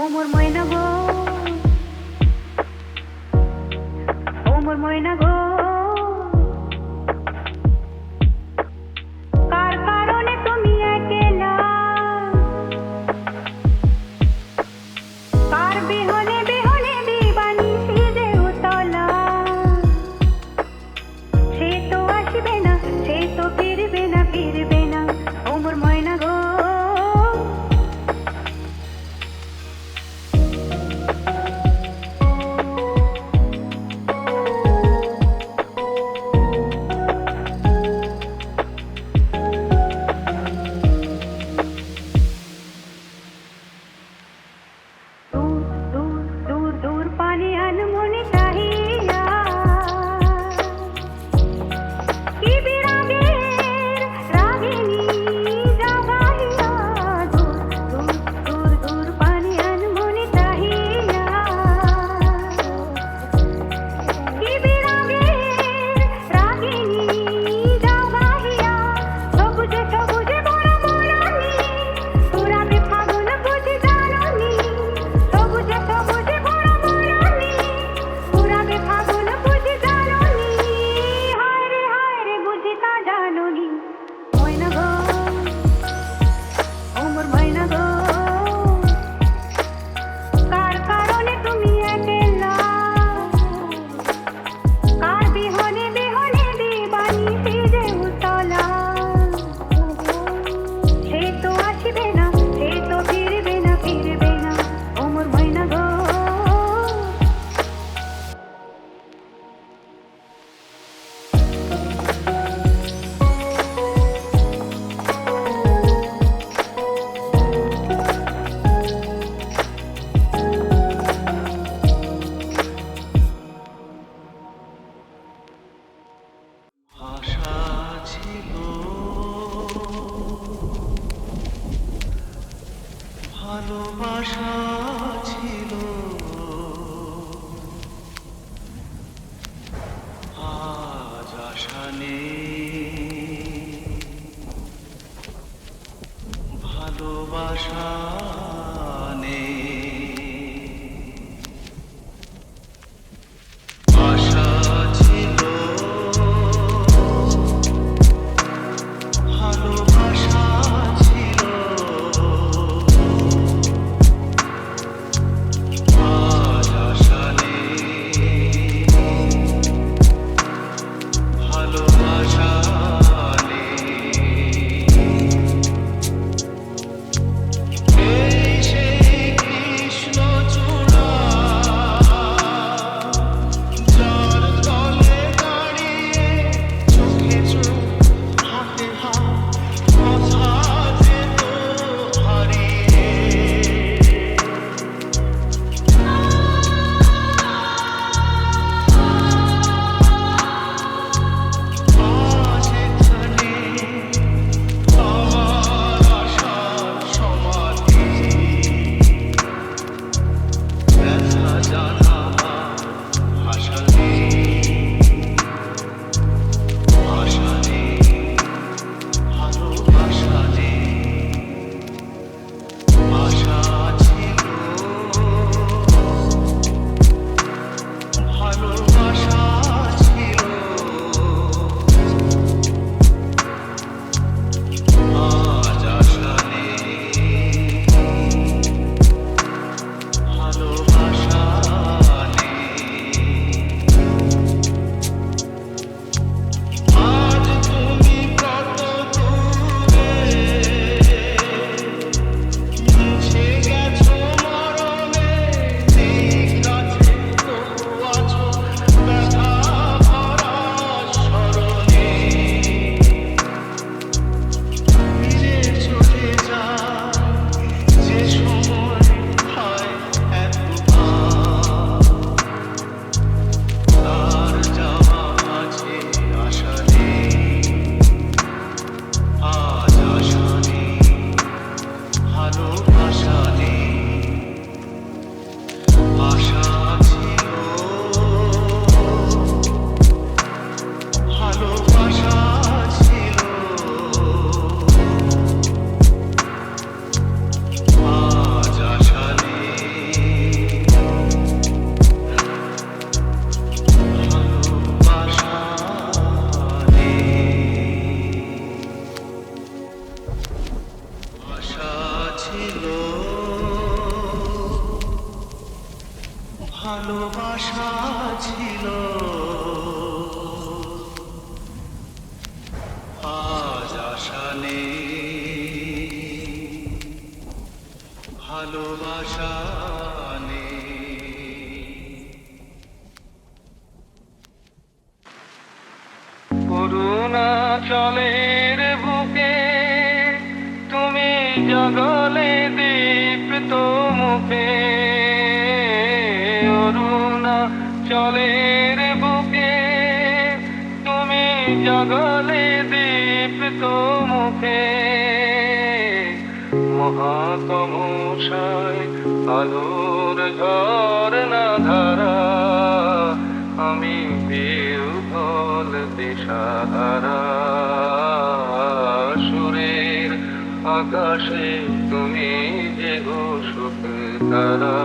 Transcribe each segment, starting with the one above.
ও ময়না গো। ময়না গো। কার কারণে তুমি কার বিহনে 马上。অরুণাচলের বুকে, তুমি জগলে দীপ্ত মুখে অরুণাচলের বুকে, তুমি জগলে দীপ্ত মুখে মহাতমশায় আলোর ঝর্ণা ধারা দিশাহারা সুরের আকাশে তুমি যে সুখ তারা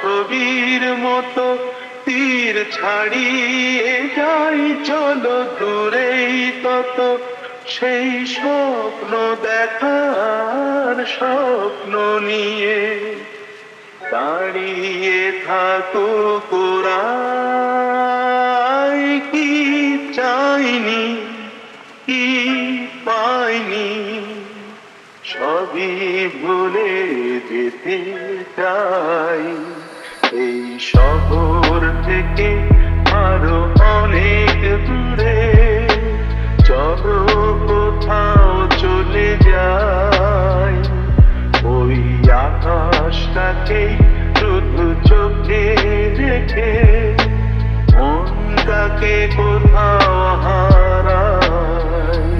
ছবির মতো তীর ছাড়িয়ে যাই, চলো দূরেই তত। সেই স্বপ্ন দেখার স্বপ্ন নিয়ে দাঁড়িয়ে থাকো কোরাই, কি চাইনি, কি পাইনি? সবই ভুলে যেতে চাই। শহর থেকে আরও অনেক দূরে। চলো কোথাও চলে যাই। ওই আকাশটাকে শুধু চোখে রেখে, মনটাকে কোথাও হারাই।